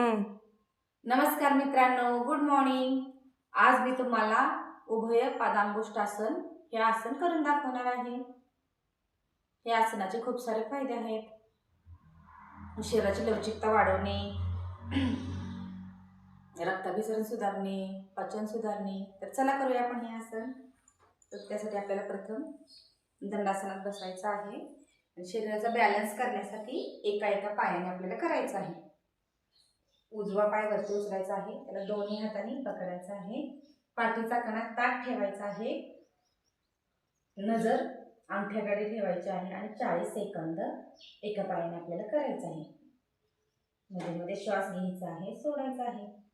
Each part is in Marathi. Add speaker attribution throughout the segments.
Speaker 1: नमस्कार मित्रांनो गुड मॉर्निंग आज मी तुम्हाला उभय पादांगुष्टासन हे आसन करून दाखवणार आहे. हे आसनाचे खूप सारे फायदे आहेत. शरीराची लवचिकता वाढवणे रक्ताभिसरण सुधारणे पचन सुधारणे. तर चला करूया आपण हे आसन. तर त्यासाठी आपल्याला प्रथम दंडासनात बसायचं आहे. आणि शरीराचा बॅलन्स करण्यासाठी एका एका पायाने आपल्याला करायचं आहे. उजवा पाय वरती उचलायचा आहे त्याला दोन्ही हाताने पकडायचा आहे. पाठीचा कणा ताट ठेवायचा आहे. नजर अंगठ्याकडे ठेवायची आहे आणि चाळीस सेकंद एका पायाने आपल्याला करायचं आहे. मध्ये मध्ये श्वास घ्यायचा आहे सोडायचा आहे.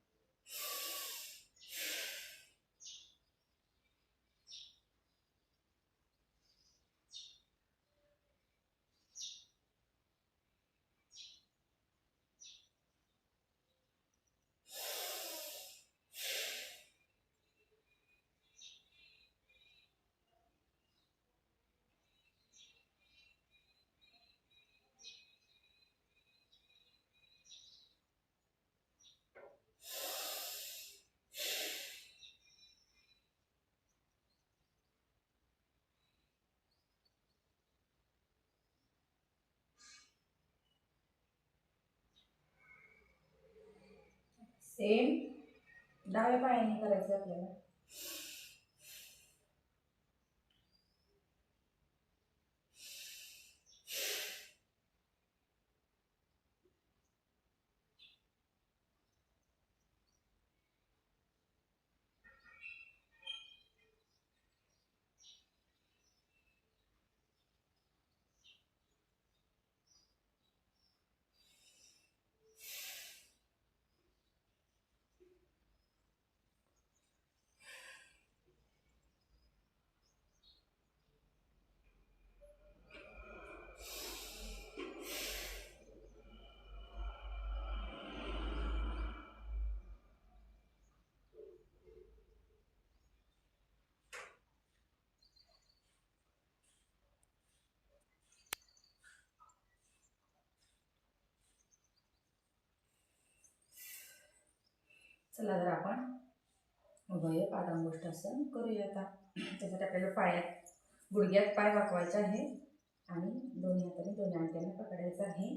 Speaker 1: सेम डाव्या पायाने करायचं आपल्याला. चला तर आपण उभय पादांगोष्ठासन करूया आता. त्यासाठी आपल्याला पायात गुडघ्यात पाय वाकवायचा आहे आणि दोन्ही हाताने दोन्ही अंगठ्याने पकडायचं आहे.